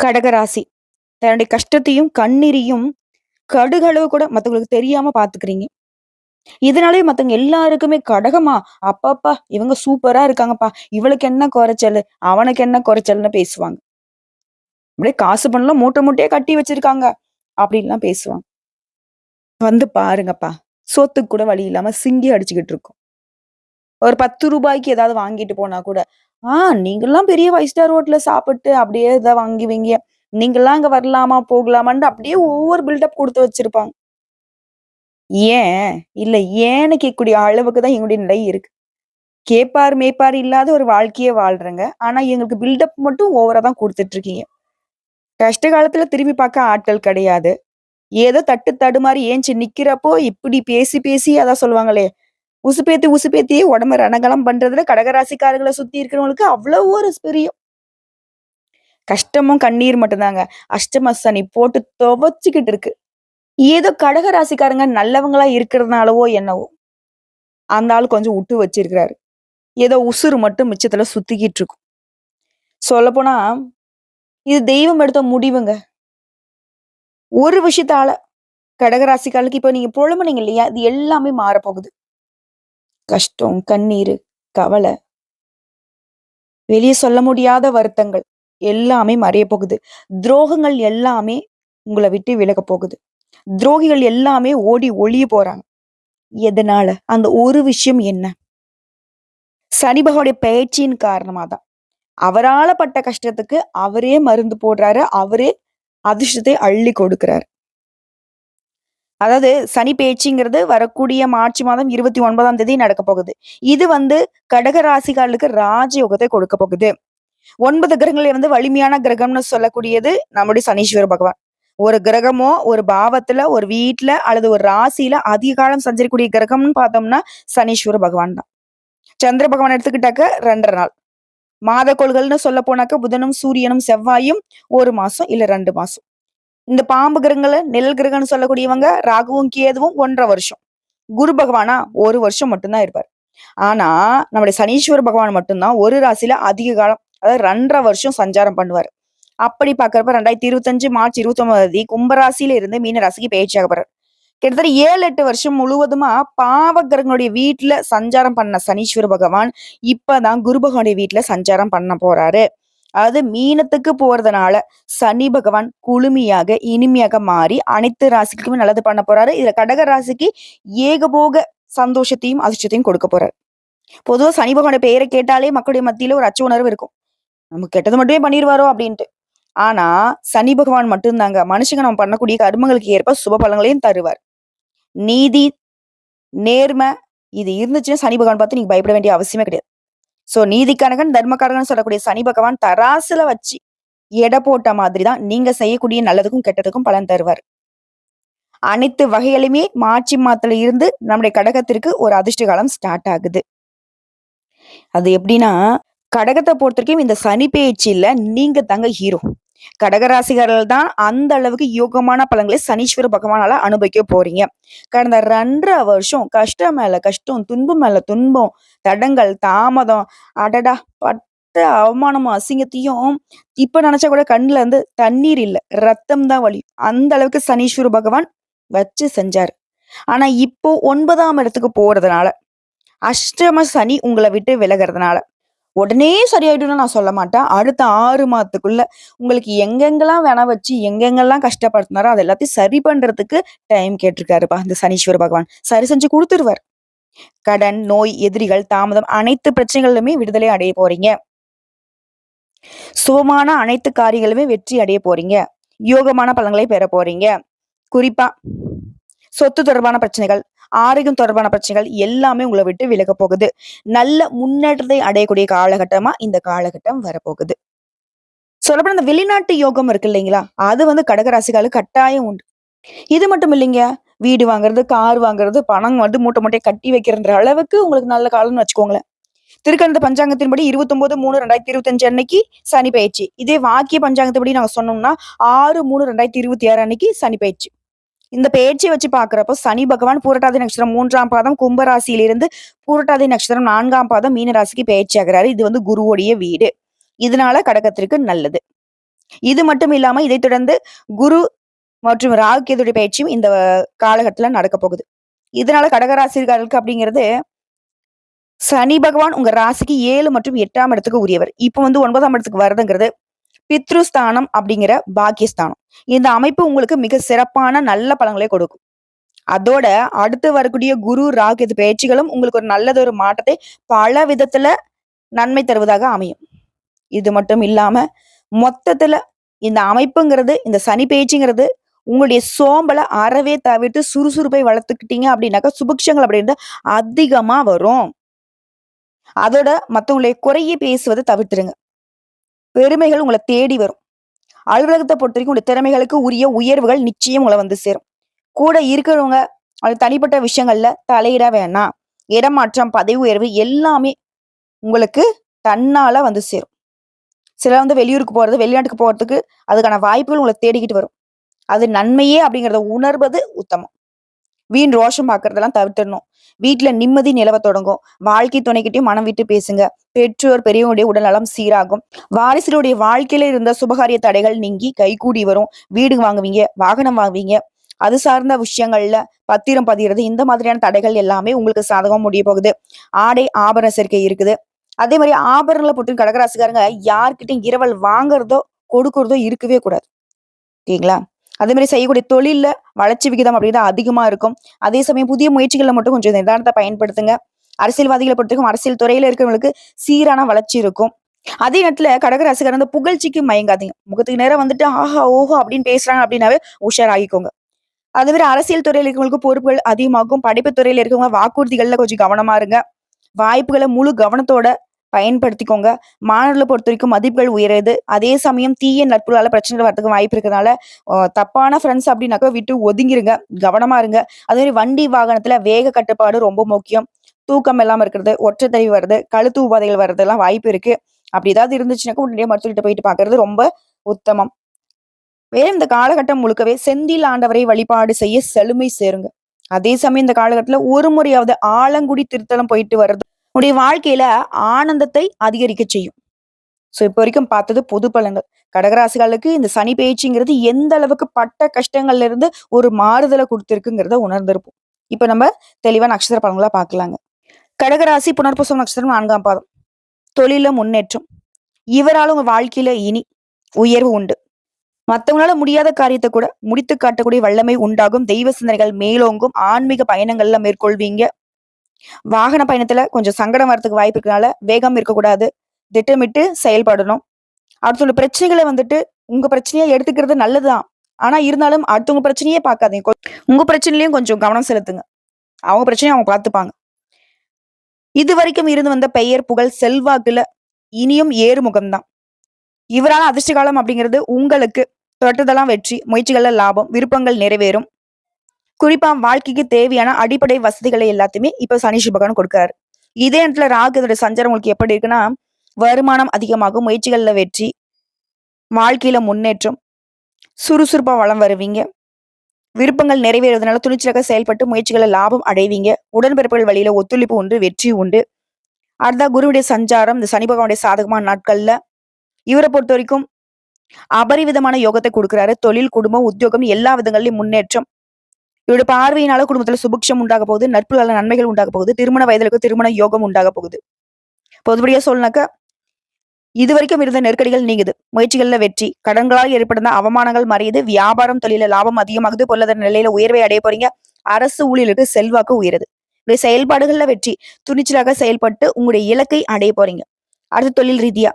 கடகராசி. தன்னுடைய கஷ்டத்தையும், கண்ணீரையும் கடுகளவு கூட மத்தவங்களுக்கு தெரியாம பாத்துக்கிறீங்க இதனாலயே மத்தவங்க எல்லாருக்குமே கடகமா, அப்பப்பா! இவங்க சூப்பரா இருக்காங்கப்பா. இவளுக்கு என்ன குறைச்சல் அவனுக்கு என்ன குறைச்சல்னு பேசுவாங்க. அப்படியே காசு பண்ணலாம் மூட்டை மூட்டையே கட்டி வச்சிருக்காங்க. அப்படின்லாம் பேசுவாங்க. வந்து பாருங்கப்பா. சோத்துக்கு கூட வழி இல்லாம சிங்கி அடிச்சுக்கிட்டு இருக்கோம். ஒரு பத்து ரூபாய்க்கு ஏதாவது வாங்கிட்டு போனா கூட, "ஆ நீங்கெல்லாம் பெரிய ஃபைவ் ஸ்டார் ஹோட்டல்ல சாப்பிட்டு அப்படியே இத வாங்குவீங்க. நீங்கெல்லாம் அங்க வரலாமா? போகலாமான்னு" அப்படியே ஒவ்வொரு பில்டப் கொடுத்து வச்சிருப்பாங்க. ஏன்? இல்ல ஏன்னு கேட்கக்கூடிய அளவுக்கு தான் எங்களுடைய நிலை இருக்கு. கேப்பார் மேப்பார் இல்லாத ஒரு வாழ்க்கையே வாழ்றேங்க. ஆனா எங்களுக்கு பில்டப் மட்டும் ஓவரா தான் கொடுத்துட்டு இருக்கீங்க. கஷ்ட காலத்துல திரும்பி பார்க்க ஆட்கள் கிடையாது. ஏதோ தட்டு தடுமாறி ஏஞ்சி நிக்கிறப்போ இப்படி பேசி பேசி அதான் சொல்லுவாங்களே, உசுப்பேத்தி உசுப்பேத்தி உடம்ப ரணகலம் பண்றதுல கடகராசிக்காரர்களை சுத்தி இருக்கிறவங்களுக்கு அவ்வளவு ஒரு பிரியம். கஷ்டமும் கண்ணீர் மட்டும்தாங்க. அஷ்டம சனி போட்டு துவச்சிக்கிட்டு இருக்கு. ஏதோ கடக ராசிக்காரங்க நல்லவங்களா இருக்கிறதுனாலவோ என்னவோ, அந்த ஆள் கொஞ்சம் விட்டு வச்சிருக்கிறாரு. ஏதோ உசுறு மட்டும் மிச்சத்துல சுத்திக்கிட்டு இருக்கும். சொல்லப்போனா, இது தெய்வம் எடுத்த முடிவுங்க. ஒரு விஷயத்தால கடகராசிக்காலுக்கு இப்ப நீங்க புலம்புனீங்க இல்லையா? இது எல்லாமே மாறப்போகுது. கஷ்டம், கண்ணீர் கவலை. வெளியே சொல்ல முடியாத வருத்தங்கள் எல்லாமே மறையப் போகுது. துரோகங்கள் எல்லாமே உங்களை விட்டு விலகப் போகுது. துரோகிகள் எல்லாமே ஓடி ஒளிய போறாங்க. எதனால? அந்த ஒரு விஷயம் என்ன? சனிபகவுடைய பயிற்சியின் காரணமா தான். அவரால பட்ட கஷ்டத்துக்கு அவரே மருந்து போடுறாரு. அவரே அதிர்ஷ்டத்தை அள்ளி கொடுக்கிறாரு. அதாவது சனி பேச்சுங்கிறது வரக்கூடிய மார்ச் மாதம் 29ஆம் தேதி நடக்க போகுது. இது வந்து கடக ராசிகாலுக்கு ராஜயோகத்தை கொடுக்க போகுது. 9 கிரகங்கள்ல வந்து வலிமையான கிரகம்னு சொல்லக்கூடியது நம்முடைய சனீஸ்வர பகவான். ஒரு கிரகமோ, ஒரு பாவத்துல, ஒரு வீட்டுல அல்லது ஒரு ராசியில அதிக காலம் சஞ்சரிக்கூடிய கிரகம்னு பார்த்தோம்னா, சனீஸ்வர பகவான் தான். சந்திர பகவான் எடுத்துக்கிட்டாக்க 2 1/2 நாள். மாதக்கோள்கள்னு சொல்ல போனாக்க புதனும், சூரியனும், செவ்வாயும் ஒரு மாசம் இல்ல ரெண்டு மாசம். இந்த பாம்பு கிரகங்கள நிழல் கிரகம்னு சொல்லக்கூடியவங்க ராகுவும், கேதுவும் 1 1/2 வருஷம். குரு பகவானா ஒரு வருஷம் மட்டும்தான் இருப்பார் ஆனா, நம்முடைய சனீஸ்வர பகவான் மட்டும்தான் ஒரு ராசியில அதிக காலம் அதாவது 2 1/2 வருஷம் சஞ்சாரம் பண்ணுவார் அப்படி பாக்குறப்ப ரெண்டாயிரத்தி இருபத்தஞ்சு மார்ச் 29ஆம் தேதி கும்பராசியில இருந்து மீன ராசிக்கு பயிற்சியாக போறாரு. கிட்டத்தட்ட 7, 8 வருஷம் முழுவதுமா பாவ வீட்டுல சஞ்சாரம் பண்ண சனீஸ்வர பகவான் இப்பதான் குரு பகவானுடைய வீட்டுல சஞ்சாரம் பண்ண போறாரு. அதாவது மீனத்துக்கு போறதுனால சனி பகவான் குளுமையாக, இனிமையாக மாறி அனைத்து ராசிக்குமே நல்லது பண்ண போறாரு. இதுல கடக ராசிக்கு ஏகபோக சந்தோஷத்தையும், அதிர்ஷ்டத்தையும் கொடுக்க போறாரு. பொதுவா சனி பகவானுடைய பெயரை கேட்டாலே மக்களுடைய மத்தியில ஒரு அச்ச உணர்வு இருக்கும். நமக்கு கெட்டது மட்டுமே பண்ணிடுவாரோ அப்படின்ட்டு. ஆனா, சனி பகவான் மட்டும்தாங்க மனுஷங்க நம்ம பண்ணக்கூடிய கர்மங்களுக்கு ஏற்ப சுப பலங்களையும் தருவார். நீதி, நேர்மை இது இருந்துச்சுன்னா சனி பகவான் பார்த்து நீங்க பயப்பட வேண்டிய அவசியமே கிடையாது. சோ நீதிக்கணகன் தர்மக்காரகன் சொல்லக்கூடிய சனி பகவான் தராசுல வச்சு எடை போட்ட மாதிரி தான் நீங்க செய்யக்கூடிய நல்லதுக்கும், கெட்டதுக்கும் பலன் தருவார். அனைத்து வகையிலுமே மாச்சி மாத்துல இருந்து நம்முடைய கடகத்திற்கு ஒரு அதிர்ஷ்ட காலம் ஸ்டார்ட் ஆகுது. அது எப்படின்னா, கடகத்தை பொறுத்த வரைக்கும் இந்த சனி பெயர்ச்சியில நீங்க தாங்க ஹீரோ. கடகராசிகர்கள் தான் அந்த அளவுக்கு யோகமான பலன்களை சனீஸ்வர பகவானால அனுபவிக்க போறீங்க. கடந்த 2 1/2 வருஷம் கஷ்டம் மேல கஷ்டம், துன்பம் மேல துன்பம், தடங்கள் தாமதம், அடடா! பட்ட அவமானமும், அசிங்கத்தையும் இப்ப நினைச்சா கூட கண்ணுல இருந்து தண்ணீர் இல்ல. ரத்தம் தான் வலி அந்த அளவுக்கு சனீஸ்வர பகவான் வச்சு செஞ்சாரு. ஆனா இப்போ ஒன்பதாம் இடத்துக்கு போறதுனால, அஷ்டம சனி உங்களை விட்டு விலகிறதுனால உடனே சரியாயிடும்னு நான் சொல்ல மாட்டேன். அடுத்த ஆறு மாதத்துக்குள்ள உங்களுக்கு எங்கெங்கெல்லாம் வேணா வச்சு, எங்கெங்கெல்லாம் கஷ்டப்படுத்துனாரோ, அது எல்லாத்தையும் சரி பண்றதுக்கு டைம் கேட்டிருக்காருப்பா இந்த சனீஸ்வர பகவான். சரி செஞ்சு கொடுத்துருவார் கடன், நோய், எதிரிகள், தாமதம் அனைத்து பிரச்சனைகளிலுமே விடுதலை அடைய போறீங்க. சுபமான அனைத்து காரியங்களுமே வெற்றி அடைய போறீங்க. யோகமான பலன்களை பெற போறீங்க. குறிப்பா சொத்து தொடர்பான பிரச்சனைகள், ஆரோக்கியம் தொடர்பான பிரச்சனைகள் எல்லாமே உங்களை விட்டு விலக போகுது. நல்ல முன்னேற்றத்தை அடையக்கூடிய காலகட்டமா இந்த காலகட்டம் வரப்போகுது. சொல்லப்பட இந்த வெளிநாட்டு யோகம் இருக்கு இல்லைங்களா? அது வந்து கடகராசிக்காரர்களுக்கு கட்டாயம் உண்டு. இது மட்டும் இல்லைங்க. வீடு வாங்குறது, கார் வாங்குறது, பணம் வந்து மூட்டை மூட்டையை கட்டி வைக்கிறன்ற அளவுக்கு உங்களுக்கு நல்ல காலம்னு வச்சுக்கோங்களேன். திருக்கணித பஞ்சாங்கத்தின்படி 29/3/2025 அன்னைக்கு சனி பயிற்சி இதே வாக்கிய பஞ்சாங்கத்தின்படி நாங்க சொன்னோம்னா 6/3/2026 அன்னைக்கு சனி பயிற்சி இந்த பேச்சை வச்சு பார்க்குறப்போ சனி பகவான் பூரட்டாதி நட்சத்திரம் மூன்றாம் பாதம் கும்பராசியிலிருந்து பூரட்டாதி நட்சத்திரம் நான்காம் பாதம் மீனராசிக்கு பெயர்ச்சி இது வந்து குருவுடைய வீடு. இதனால கடகத்திற்கு நல்லது. இது மட்டும் இல்லாம இதைத் தொடர்ந்து குரு மற்றும் ராகுகேதுடைய பயிற்சியும் இந்த காலகட்டத்தில் நடக்க போகுது இதனால கடகராசிரியர்களுக்கு அப்படிங்கிறது சனி பகவான் உங்க ராசிக்கு ஏழு மற்றும் எட்டாம் இடத்துக்கு உரியவர் இப்போ வந்து ஒன்பதாம் இடத்துக்கு வருதுங்கிறது பித்ருஸ்தானம் அப்படிங்கிற பாக்கியஸ்தானம். இந்த அமைப்பு உங்களுக்கு மிக சிறப்பான நல்ல பலன்களை கொடுக்கும். அதோட அடுத்து வரக்கூடிய குரு ராகு பயிற்சிகளும் உங்களுக்கு ஒரு நல்லதொரு மாற்றத்தை பல விதத்துல நன்மை தருவதாக அமையும். இது மட்டும் இல்லாம மொத்தத்துல இந்த அமைப்புங்கிறது இந்த சனி பயிற்சிங்கிறது உங்களுடைய சோம்பலை அறவே தவிர்த்து சுறுசுறுப்பை வளர்த்துக்கிட்டீங்க அப்படின்னாக்கா சுபிக்ஷங்கள் அப்படின்றது அதிகமா வரும். அதோட மத்தவங்களுடைய குறைய பேசுவதை தவிர்த்துருங்க. பெருமைகள் உங்களை தேடி வரும். அலுவலகத்தை பொறுத்த வரைக்கும் உங்களுடைய திறமைகளுக்கு உரிய உயர்வுகள் நிச்சயம் உங்களை வந்து சேரும். கூட இருக்கிறவங்க அது தனிப்பட்ட விஷயங்கள்ல தலையிட வேணாம். இடமாற்றம் பதவி உயர்வு எல்லாமே உங்களுக்கு தன்னால வந்து சேரும். சிலர் வந்து வெளியூருக்கு போறது வெளிநாட்டுக்கு போறதுக்கு அதுக்கான வாய்ப்புகள் உங்களை தேடிக்கிட்டு வரும். அது நன்மையே அப்படிங்கிறத உணர்வது உத்தமம். வீண் ரோஷம் பார்க்கறதெல்லாம் தவிர்த்திடணும். வீட்டுல நிம்மதி நிலவ தொடங்கும். வாழ்க்கை துணைக்கிட்டையும் மனம் விட்டு பேசுங்க. பெற்றோர் பெரியவனுடைய உடல்நலம் சீராகும். வாரிசுகளுடைய வாழ்க்கையில இருந்த சுபகாரிய தடைகள் நீங்கி கைகூடி வரும். வீடு வாங்குவீங்க வாகனம் வாங்குவீங்க. அது சார்ந்த விஷயங்கள்ல பத்திரம் பதிகிறது இந்த மாதிரியான தடைகள் எல்லாமே உங்களுக்கு சாதகம் முடிய போகுது. ஆடை ஆபரண சேர்க்கை இருக்குது. அதே மாதிரி ஆபரணங்களை பொறுத்து கடகராசிக்காரங்க யார்கிட்டையும் இரவல் வாங்குறதோ கொடுக்கறதோ இருக்கவே கூடாது. ஓகேங்களா? அதே மாதிரி செய்யக்கூடிய தொழிலில் வளர்ச்சி விகிதம் அப்படிங்கிறது அதிகமாக இருக்கும். அதே சமயம் புதிய முயற்சிகளை மட்டும் கொஞ்சம் நிதானத்தை பயன்படுத்துங்க. அரசியல்வாதிகளை பொறுத்தவரைக்கும் அரசியல் துறையில இருக்கிறவங்களுக்கு சீரான வளர்ச்சி இருக்கும். அதே நேரத்துல கடகராசிக்காரர் அந்த புகழ்ச்சிக்கு மயங்காதீங்க. முகத்துக்கு நேரம் வந்துட்டு ஆஹா ஓஹோ அப்படின்னு பேசுறாங்க அப்படின்னாவே உஷாராகிக்கோங்க. அதே மாதிரி அரசியல் துறையில் இருக்கிறவங்களுக்கு பொறுப்புகள் அதிகமாகும். படிப்பு துறையில இருக்கவங்க வாக்குறுதிகள்ல கொஞ்சம் கவனமா இருங்க. வாய்ப்புகளை முழு கவனத்தோட பயன்படுத்திக்கோங்க. மாணவர்களை பொறுத்த வரைக்கும் மதிப்புகள் உயருது. அதே சமயம் தீய நட்புகளால் பிரச்சனைகள் வரதுக்கு வாய்ப்பு இருக்கிறதுனால தப்பான ஃப்ரெண்ட்ஸ் அப்படின்னாக்கா விட்டு ஒதுங்கிருங்க. கவனமா இருங்க. அதே மாதிரி வண்டி வாகனத்துல வேக கட்டுப்பாடு ரொம்ப முக்கியம். தூக்கம் இல்லாமல் இருக்கிறது ஒற்றைத்தறிவு வருது கழுத்து உபாதைகள் வர்றதெல்லாம் வாய்ப்பு இருக்கு. அப்படி ஏதாவது இருந்துச்சுனாக்கா உடனே மருத்துவர்கிட்ட போயிட்டு பாக்குறது ரொம்ப உத்தமம். வேற இந்த காலகட்டம் முழுக்கவே செந்தில் ஆண்டவரை வழிபாடு செய்ய செழுமை சேருங்க. அதே சமயம் இந்த காலகட்டத்துல ஒரு முறையாவது ஆலங்குடி திருத்தலம் போயிட்டு வர்றது உடைய வாழ்க்கையில ஆனந்தத்தை அதிகரிக்க செய்யும். ஸோ இப்போ வரைக்கும் பார்த்தது பொது பலன்கள். கடகராசிகளுக்கு இந்த சனி பயிற்சிங்கிறது எந்த அளவுக்கு பட்ட கஷ்டங்கள்ல இருந்து ஒரு மாறுதலை கொடுத்துருக்குங்கிறத உணர்ந்திருப்போம். இப்ப நம்ம தெளிவா நட்சத்திர பலன்களா பார்க்கலாங்க. கடகராசி புனர்பூசம் நட்சத்திரம் நான்காம் பாதம். தொழில முன்னேற்றம். இவரால் உங்க வாழ்க்கையில இனி உயர்வு உண்டு. மத்தவங்களால முடியாத காரியத்தை கூட முடித்து காட்டக்கூடிய வல்லமை உண்டாகும். தெய்வ சிந்தனைகள் மேலோங்கும். ஆன்மீக பயணங்கள்ல மேற்கொள்வீங்க. வாகன பயணத்துல கொஞ்சம் சங்கடம் வரதுக்கு வாய்ப்பு இருக்கனால வேகம் இருக்கக்கூடாது. திட்டமிட்டு செயல்படணும். அடுத்தவங்க பிரச்சனைகளை வந்துட்டு உங்க பிரச்சனையா எடுத்துக்கிறது நல்லதுதான். ஆனா இருந்தாலும் அடுத்தவங்க பிரச்சனையே பார்க்காதீங்க. உங்க பிரச்சனையிலையும் கொஞ்சம் கவனம் செலுத்துங்க. அவங்க பிரச்சனையை அவங்க பார்த்துப்பாங்க. இது வரைக்கும் இருந்து வந்த பெயர் புகழ் செல்வாக்குல இனியும் ஏறுமுகம்தான். இவரான அதிர்ஷ்டகாலம் அப்படிங்கிறது உங்களுக்கு தொட்டதெல்லாம் வெற்றி முயற்சிகள்ல லாபம் விருப்பங்கள் நிறைவேறும். குறிப்பா வாழ்க்கைக்கு தேவையான அடிப்படை வசதிகளை எல்லாத்தையுமே இப்ப சனி பகவான் கொடுக்காரு இதே இடத்துல ராகு இதோட சஞ்சாரம் உங்களுக்கு எப்படி இருக்குன்னா வருமானம் அதிகமாகும் முயற்சிகள்ல வெற்றி வாழ்க்கையில முன்னேற்றம் சுறுசுறுப்பா வளம் வருவீங்க. விருப்பங்கள் நிறைவேறதுனால துணிச்சலாக செயல்பட்டு முயற்சிகளை லாபம் அடைவீங்க. உடன்பிறப்புகள் வழியில ஒத்துழைப்பு உண்டு வெற்றி உண்டு. அடுத்தா குருவுடைய சஞ்சாரம் இந்த சனி பகவானுடைய சாதகமான நாட்கள்ல இவரை பொறுத்த வரைக்கும் அபரிவிதமான யோகத்தை கொடுக்குறாரு. தொழில் குடும்பம் உத்தியோகம் எல்லா விதங்கள்லயும் முன்னேற்றம் இவருடைய பார்வையினால குடும்பத்துல சுபிக்ஷம் உண்டாக போகுது நட்புகளால நன்மைகள் உண்டாக போகுது திருமண வயதிலுக்கு திருமண யோகம் உண்டாக போகுது. பொதுபடியா சொல்லினாக்க இது வரைக்கும் இருந்த நெருக்கடிகள் நீங்குது. முயற்சிகள்ல வெற்றி கடன்களால் ஏற்படுத்த அவமானங்கள் மறையுது வியாபாரம் தொழில லாபம் அதிகமாகுது பொருளாதார நிலையில உயர்வை அடைய போறீங்க அரசு ஊழியர்களுக்கு செல்வாக்கு உயருது. உங்களுடைய செயல்பாடுகள்ல வெற்றி துணிச்சலாக செயல்பட்டு உங்களுடைய இலக்கை அடைய போறீங்க. அடுத்து தொழில் ரீதியா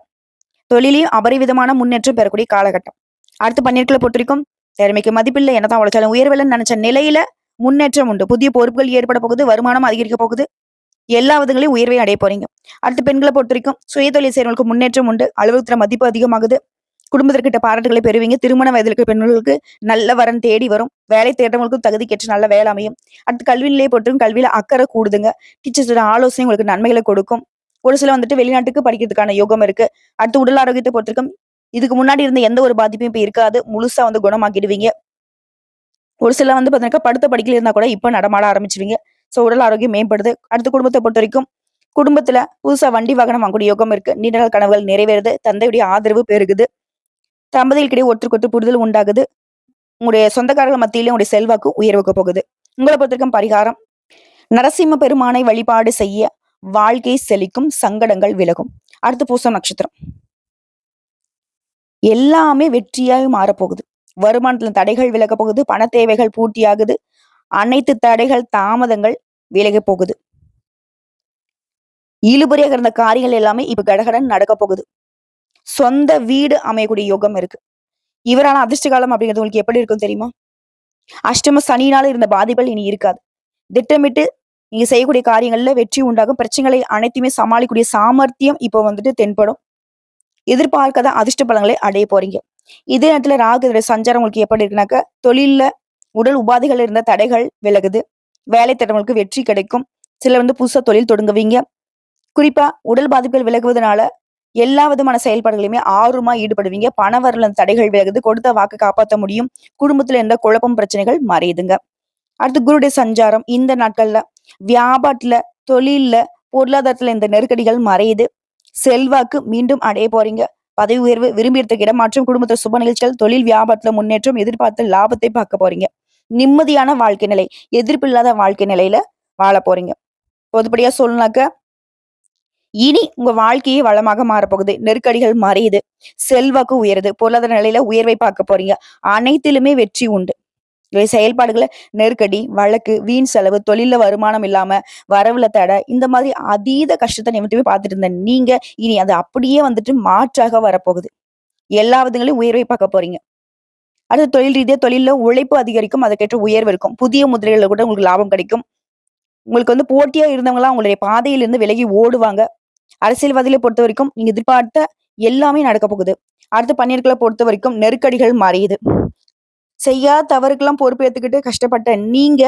தொழிலையும் அபரிவிதமான முன்னேற்றம் பெறக்கூடிய காலகட்டம். அடுத்து பன்னீர்களை பொறுத்த வரைக்கும் திறமைக்கு மதிப்பில்லை என்னதான் உழைச்சாலும் உயர்வில்லைன்னு நினைச்ச நிலையில முன்னேற்றம் உண்டு. புதிய பொறுப்புகள் ஏற்பட போகுது வருமானம் அதிகரிக்க போகுது. எல்லா விதங்களையும் உயர்வை அடைய போறீங்க. அடுத்து பெண்களை பொறுத்த வரைக்கும் சுயதொழில் செய்யறவங்களுக்கு முன்னேற்றம் உண்டு. அலுவலகத்துல மதிப்பு அதிகமாகுது. குடும்பத்திற்கிட்ட பாராட்டுகளை பெறுவீங்க. திருமண வயதிலுக்கு பெண்களுக்கு நல்ல வரன் தேடி வரும். வேலை தேடுறவங்களுக்கும் கேட்டு நல்ல வேலை அமையும். அடுத்து கல்வி நிலையை பொறுத்தும் கல்வியில அக்கறை கூடுதுங்க. டீச்சர்ஸோட ஆலோசனை உங்களுக்கு நன்மைகளை கொடுக்கும். ஒரு சில வந்துட்டு வெளிநாட்டுக்கு படிக்கிறதுக்கான யோகம் இருக்கு. அடுத்து உடல் ஆரோக்கியத்தை பொறுத்திருக்கும் இதுக்கு முன்னாடி இருந்த எந்த ஒரு பாதிப்பும் இப்போ இருக்காது. முழுசா வந்து குணமாக்கிடுவீங்க. ஒரு சில வந்து பாத்தீங்கன்னா படுத்த படிக்கல இருந்தா கூட இப்ப நடமாட ஆரம்பிச்சிருவீங்க. சோ உடல் ஆரோக்கியம் மேம்படுது. அடுத்த குடும்பத்தை பொறுத்த வரைக்கும் குடும்பத்துல புதுசா வண்டி வாகனம் வாங்கக்கூடிய யோகம் இருக்கு. நீண்ட நாள் கனவுகள் நிறைவேறுது. தந்தையுடைய ஆதரவு பெருகுது. தம்பதிகளுக்கிடையே ஒருத்தருக்கு ஒருத்தர் புரிதல் உண்டாகுது. உங்களுடைய சொந்தக்காரர்கள் மத்தியிலே உங்களுடைய செல்வாக்கு உயர்வுக்கு போகுது. உங்களை பொறுத்திருக்கும் பரிகாரம். நரசிம்ம பெருமானை வழிபாடு செய்ய வாழ்க்கை செழிக்கும் சங்கடங்கள் விலகும். அடுத்து பூசம் நட்சத்திரம். எல்லாமே வெற்றியாக மாறப்போகுது. வருமானத்துல தடைகள் விலக போகுது பண தேவைகள் பூர்த்தியாகுது அனைத்து தடைகள் தாமதங்கள் விலக போகுது. இழுபறியாக இருந்த காரியங்கள் எல்லாமே இப்ப கடகடன் நடக்க போகுது. சொந்த வீடு அமையக்கூடிய யோகம் இருக்கு. இவரான அதிர்ஷ்ட காலம் அப்படிங்கிறது உங்களுக்கு எப்படி இருக்கும் தெரியுமா? அஷ்டம சனினால இருந்த பாதிப்புகள் இனி இருக்காது. திட்டமிட்டு நீங்க செய்யக்கூடிய காரியங்கள்ல வெற்றி உண்டாகும். பிரச்சனைகளை அனைத்துமே சமாளிக்கக்கூடிய சாமர்த்தியம் இப்போ வந்துட்டு தென்படும். எதிர்பார்க்காத அதிர்ஷ்ட பலங்களை அடைய போறீங்க. இதே நேரத்துல ராகு சஞ்சாரம் உங்களுக்கு எப்படி இருக்குனாக்க தொழில்ல உடல் உபாதைகள் இருந்த தடைகள் விலகுது. வேலை திட்டங்களுக்கு வெற்றி கிடைக்கும். சிலர் வந்து புதுசா தொழில் தொடங்குவீங்க. குறிப்பா உடல் பாதிப்புகள் விலகுவதனால எல்லா விதமான செயல்பாடுகளையுமே ஆர்வமா ஈடுபடுவீங்க. பண வரல தடைகள் விலகுது. கொடுத்த வாக்கு காப்பாற்ற முடியும். குடும்பத்துல இருந்த குழப்பம் பிரச்சனைகள் மறையுதுங்க. அடுத்து குருடைய சஞ்சாரம். இந்த நாட்கள்ல வியாபாரத்துல தொழில்ல பொருளாதாரத்துல இந்த நெருக்கடிகள் மறையுது. செல்வாக்கு மீண்டும் அடைய போறீங்க. பதவி உயர்வு விரும்பியதுக்கு இடமாற்றம் குடும்பத்தில் சுப நிகழ்ச்சிகள் தொழில் வியாபாரத்துல முன்னேற்றம் எதிர்பார்த்த லாபத்தை பார்க்க போறீங்க. நிம்மதியான வாழ்க்கை நிலை எதிர்ப்பு இல்லாத வாழ்க்கை நிலையில வாழ போறீங்க. பொதுப்படியா சொல்லனாக்க இனி உங்க வாழ்க்கையே வளமாக மாறப்போகுது. நெருக்கடிகள் மறையுது. செல்வாக்கு உயருது. பொருளாதார நிலையில உயர்வை பார்க்க போறீங்க. அனைத்திலுமே வெற்றி உண்டு. செயல்பாடுகளை நெருக்கடி வழக்கு வீண் செலவு தொழில வருமானம் இல்லாம வரவுல தடை இந்த மாதிரி அதீத கஷ்டத்தை நிமித்தமே பார்த்துட்டு இருந்த நீங்க இனி அது அப்படியே வந்துட்டு மாற்றாக வரப்போகுது. எல்லா விதங்களையும் உயர்வை பார்க்க போறீங்க. அடுத்து தொழில் ரீதியா தொழில உழைப்பு அதிகரிக்கும் அதுக்கேற்ற உயர்வு இருக்கும். புதிய முதலீடுல கூட உங்களுக்கு லாபம் கிடைக்கும். உங்களுக்கு வந்து போட்டியா இருந்தவங்களாம் உங்களுடைய பாதையிலிருந்து விலகி ஓடுவாங்க. அரசியல்வாதிகளை பொறுத்த வரைக்கும் நீங்க எதிர்பார்த்த எல்லாமே நடக்க போகுது. அடுத்து பன்னீர்களை பொறுத்த வரைக்கும் நெருக்கடிகள் மாறியுது. செய்யாத தவறுக்கெல்லாம் பொறுப்பேற்றுக்கிட்டு கஷ்டப்பட்ட நீங்க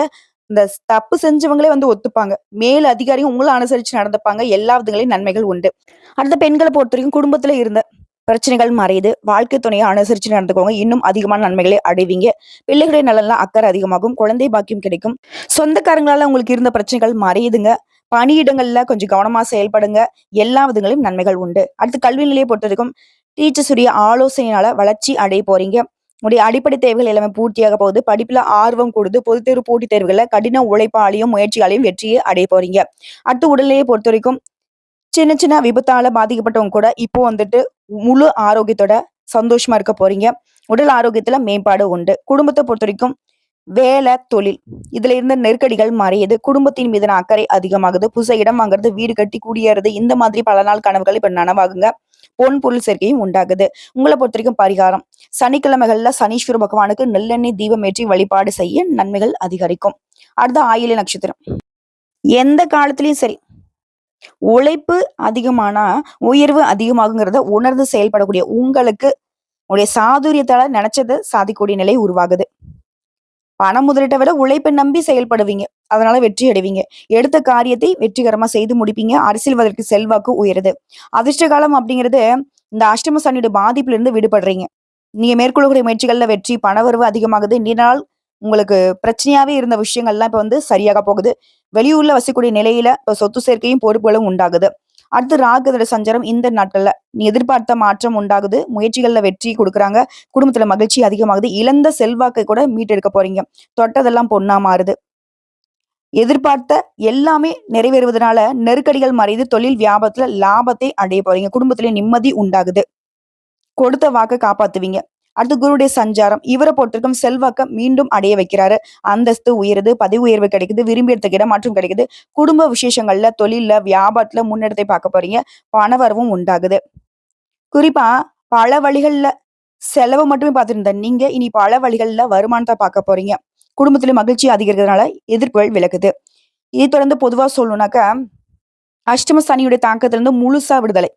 இந்த தப்பு செஞ்சவங்களே வந்து ஒத்துப்பாங்க. மேல் அதிகாரியும் உங்களை அனுசரிச்சு நடந்துப்பாங்க. எல்லா விதங்களையும் நன்மைகள் உண்டு. அடுத்த பெண்களை பொறுத்த வரைக்கும் குடும்பத்துல இருந்த பிரச்சனைகள் மறையுது. வாழ்க்கை துணையை அனுசரிச்சு நடந்துக்கோங்க. இன்னும் அதிகமான நன்மைகளை அடைவீங்க. பிள்ளைகளுடைய நலன்லாம் அக்கறை அதிகமாகும். குழந்தை பாக்கியம் கிடைக்கும். சொந்தக்காரங்களால உங்களுக்கு இருந்த பிரச்சனைகள் மறையுதுங்க பணியிடங்கள்ல கொஞ்சம் கவனமா செயல்படுங்க. எல்லா விதங்களையும் நன்மைகள் உண்டு. அடுத்து கல்வி நிலையை பொறுத்த வரைக்கும் டீச்சர்ஸுடைய ஆலோசனையினால வளர்ச்சி அடைய போறீங்க. உடைய அடிப்படை தேவைகள் எல்லாமே பூர்த்தியாக போகுது. படிப்புல ஆர்வம் கொடுத்து பொது தேர்வு போட்டித் தேர்வுகள கடின உழைப்பாலையும் முயற்சிகளையும் வெற்றியை அடைய போறீங்க. அடுத்து உடல்நிலையை பொறுத்த வரைக்கும் சின்ன சின்ன விபத்தால பாதிக்கப்பட்டவங்க கூட இப்போ வந்துட்டு முழு ஆரோக்கியத்தோட சந்தோஷமா இருக்க போறீங்க. உடல் ஆரோக்கியத்துல மேம்பாடு உண்டு. குடும்பத்தை பொறுத்த வரைக்கும் வேலை தொழில். இதுல இருந்த நெருக்கடிகள் மறையுது. குடும்பத்தின் மீதான அக்கறை அதிகமாகுது. புதுசா இடம் வாங்குறது வீடு கட்டி குடியேறது இந்த மாதிரி பல நாள் கனவுகள் இப்ப நனவாகுங்க. பொன் பொருள் சேர்க்கையும் உண்டாகுது. உங்களை பொறுத்த வரைக்கும் பரிகாரம். சனிக்கிழமைகள்ல சனீஸ்வர பகவானுக்கு நெல்லெண்ணெய் தீபம் ஏற்றி வழிபாடு செய்ய நன்மைகள் அதிகரிக்கும். அடுத்த ஆயில நட்சத்திரம். எந்த காலத்திலயும் சரி. உழைப்பு அதிகமானா உயர்வு அதிகமாகுங்கிறத உணர்ந்து செயல்படக்கூடிய உங்களுக்கு உடைய சாதுரியத்தால நினைச்சது சாதிக்கூடிய நிலை உருவாகுது. பணம் முதலீட்டை விட உழைப்பை நம்பி செயல்படுவீங்க. அதனால வெற்றி அடைவீங்க. எடுத்த காரியத்தை வெற்றிகரமா செய்து முடிப்பீங்க. அரசியல்வாதற்கு செல்வாக்கு உயருது. அதிர்ஷ்ட காலம் அப்படிங்கிறது இந்த அஷ்டம சனியோட பாதிப்புல இருந்து விடுபடுறீங்க. நீங்க மேற்கொள்ளக்கூடிய முயற்சிகள்ல வெற்றி பணவரவு அதிகமாகுது. நீண்ட நாள் உங்களுக்கு பிரச்சனையாவே இருந்த விஷயங்கள்லாம் இப்ப வந்து சரியாக போகுது. வெளியூர்ல வசிக்கூடிய நிலையில இப்ப சொத்து சேர்க்கையும் பொறுப்புகளும் உண்டாகுது. அடுத்து ராகுதோட சஞ்சாரம் இந்த நாட்கள்ல. நீ எதிர்பார்த்த மாற்றம் உண்டாகுது. முயற்சிகள்ல வெற்றி கொடுக்குறாங்க. குடும்பத்துல மகிழ்ச்சி அதிகமாகுது. இழந்த செல்வாக்கை கூட மீட்டெடுக்க போறீங்க. தொட்டதெல்லாம் பொண்ணா மாறுது. எதிர்பார்த்த எல்லாமே நிறைவேறுவதனால நெருக்கடிகள் மறைந்து தொழில் வியாபாரத்துல லாபத்தை அடைய போறீங்க. குடும்பத்திலே நிம்மதி உண்டாகுது. கொடுத்த வாக்கை காப்பாத்துவீங்க. அடுத்து குருடைய சஞ்சாரம் இவரை பொறுத்திருக்கும் செல்வாக்க மீண்டும் அடைய வைக்கிறாரு. அந்தஸ்து உயருது பதவி உயர்வு கிடைக்குது விரும்பி எடுத்துக்கிட மாற்றம் கிடைக்குது. குடும்ப விசேஷங்கள்ல தொழில்ல வியாபாரத்துல முன்னெடுத்தை பார்க்க போறீங்க. பணவரவும் உண்டாகுது. குறிப்பா பல வழிகள்ல செலவு மட்டுமே பார்த்துருந்த நீங்க இனி பல வழிகள்ல வருமானத்தை பார்க்க போறீங்க. குடும்பத்துல மகிழ்ச்சி அதிகரிக்கிறதுனால எதிர்ப்புகள் விலகுது. இதை தொடர்ந்து பொதுவா சொல்லணும்னாக்க அஷ்டம சனியுடைய தாக்கத்திலிருந்து முழுசா விடுதலை.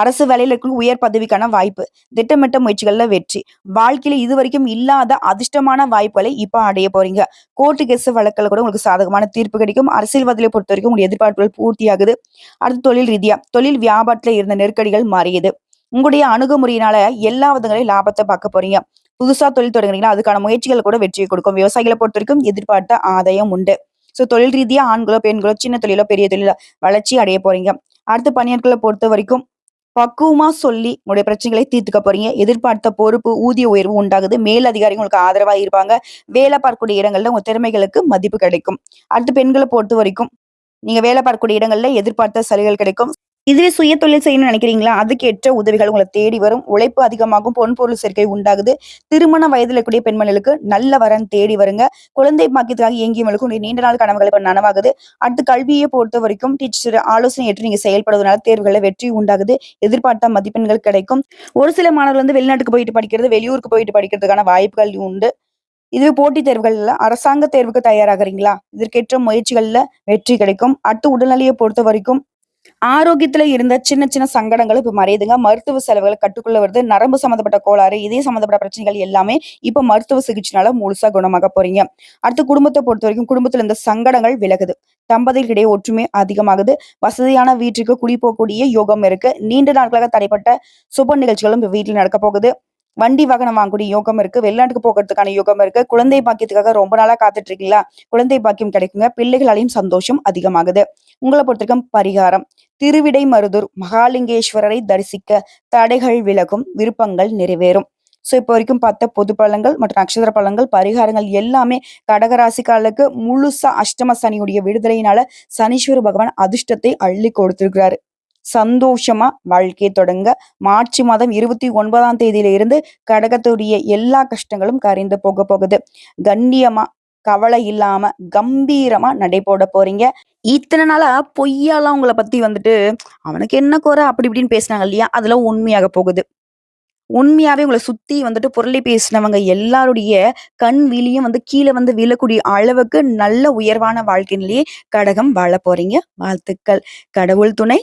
அரசு வேலையில இருக்கும் உயர் பதவிக்கான வாய்ப்பு திட்டமிட்ட முயற்சிகள்ல வெற்றி. வாழ்க்கையில இது வரைக்கும் இல்லாத அதிர்ஷ்டமான வாய்ப்புகளை இப்ப அடைய போறீங்க. கோர்ட்டு கேஸ் வழக்கில் கூட உங்களுக்கு சாதகமான தீர்ப்பு கிடைக்கும். அரசியல்வாதிகளை பொறுத்த வரைக்கும் உங்களுடைய எதிர்பார்ப்புகள் பூர்த்தியாகுது. அடுத்து தொழில் ரீதியா தொழில் வியாபாரத்துல இருந்த நெருக்கடிகள் மாறியது. உங்களுடைய அணுகுமுறையினால எல்லா விதங்களையும் லாபத்தை பார்க்க போறீங்க. புதுசா தொழில் தொடங்குறீங்கன்னா அதுக்கான முயற்சிகள் கூட வெற்றியை கொடுக்கும். விவசாயிகளை பொறுத்த வரைக்கும் எதிர்பார்த்த ஆதாயம் உண்டு. ஸோ தொழில் ரீதியா ஆண்களோ பெண்களோ சின்ன தொழிலோ பெரிய தொழிலோ வளர்ச்சி அடைய போறீங்க. அடுத்து பணியாட்களை பொறுத்த வரைக்கும் பக்குவமா சொல்லி உங்களுடைய பிரச்சனைகளை தீர்த்துக்க போறீங்க. எதிர்பார்த்த பொறுப்பு ஊதிய உயர்வு உண்டாகுது. மேல் அதிகாரிகள் உங்களுக்கு ஆதரவா இருப்பாங்க. வேலை பார்க்கக்கூடிய இடங்கள்ல உங்க திறமைகளுக்கு மதிப்பு கிடைக்கும். அடுத்து பெண்களை பொறுத்த வரைக்கும் நீங்க வேலை பார்க்கக்கூடிய இடங்கள்ல எதிர்பார்த்த சலுகைகள் கிடைக்கும். இதுவே சுய தொழில் செய்யணும்னு நினைக்கிறீங்களா? அதுக்கேற்ற உதவிகள் உங்களை தேடி வரும். உழைப்பு அதிகமாகும் பொன் பொருள் சேர்க்கை உண்டாகுது. திருமண வயதில் இருக்கக்கூடிய பெண்மணிகளுக்கு நல்ல வரன் தேடி வருங்க. குழந்தை பாக்கியத்துக்காக இயங்கியவர்களுக்கும் நீண்ட நாள் கனவுகள் இப்போ நனவாகுது. அடுத்து கல்வியை பொறுத்த வரைக்கும் டீச்சர் ஆலோசனை ஏற்று நீங்க செயல்படுவதனால தேர்வுகளை வெற்றி உண்டாகுது. எதிர்பார்த்த மதிப்பெண்கள் கிடைக்கும். ஒரு சில மாணவர்கள் வந்து வெளிநாட்டுக்கு போயிட்டு படிக்கிறது வெளியூருக்கு போயிட்டு படிக்கிறதுக்கான வாய்ப்புகள் உண்டு. இதுவே போட்டித் தேர்வுகள்ல அரசாங்க தேர்வுக்கு தயாராகிறீங்களா? இதற்கேற்ற முயற்சிகள்ல வெற்றி கிடைக்கும். அடுத்து உடல்நிலையை பொறுத்த வரைக்கும் ஆரோக்கியத்துல இருந்த சின்ன சின்ன சங்கடங்கள் இப்ப மறையுதுங்க. மருத்துவ செலவுகள் கட்டுக்குள்ள வருது. நரம்பு சம்மந்தப்பட்ட கோளாறு இதே சம்மந்தப்பட்ட பிரச்சனைகள் எல்லாமே இப்ப மருத்துவ சிகிச்சைனால முழுசா குணமாக போறீங்க. அடுத்து குடும்பத்தை பொறுத்த வரைக்கும் குடும்பத்துல இந்த சங்கடங்கள் விலகுது. தம்பதிகளிடையே ஒற்றுமை அதிகமாகுது. வசதியான வீட்டுக்கு குடி போகக்கூடிய யோகம் இருக்கு. நீண்ட நாட்களாக தடைப்பட்ட சுப நிகழ்ச்சிகளும் இப்ப நடக்க போகுது. வண்டி வாகனம் வாங்கக்கூடிய யோகம் இருக்கு. வெளிநாட்டுக்கு போகிறதுக்கான யோகம் இருக்கு. குழந்தை பாக்கியத்துக்காக ரொம்ப நாளா காத்துட்டு இருக்கீங்களா குழந்தை பாக்கியம் கிடைக்குங்க. பிள்ளைகளாலையும் சந்தோஷம் அதிகமாகுது. உங்களை பொறுத்தவரைக்கும் பரிகாரம். திருவிடை மருதூர் மகாலிங்கேஸ்வரரை தரிசிக்க தடைகள் விலகும். விருப்பங்கள் நிறைவேறும். ஸோ இப்போ வரைக்கும் பார்த்த பொது பழங்கள் மற்றும் நட்சத்திர பழங்கள் பரிகாரங்கள் எல்லாமே கடகராசிக்காரர்களுக்கு முழுசா அஷ்டம சனியுடைய விடுதலையினால சனீஸ்வர பகவான் அதிர்ஷ்டத்தை அள்ளி கொடுத்திருக்கிறாரு. சந்தோஷமா வாழ்க்கையை தொடங்க. மார்ச் மாதம் இருபத்தி ஒன்பதாம் தேதியில இருந்து கடகத்துடைய எல்லா கஷ்டங்களும் கரைந்து போக போகுது. கண்ணியமா கவலை இல்லாம கம்பீரமா நடைபோட போறீங்க. இத்தனை நாளா பொய்யாலாம் உங்களை பத்தி வந்துட்டு அவனுக்கு என்ன குறை அப்படி இப்படின்னு பேசினாங்க இல்லையா? அதெல்லாம் உண்மையாக போகுது. உண்மையாவே உங்களை சுத்தி வந்துட்டு புரளி பேசினவங்க எல்லாருடைய கண் விழியும் வந்து கீழே வந்து விழக்கூடிய அளவுக்கு நல்ல உயர்வான வாழ்க்கையிலேயே கடகம் வாழ போறீங்க. வாழ்த்துக்கள். கடவுள் துணை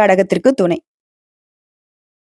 கடகத்திற்கு துணை.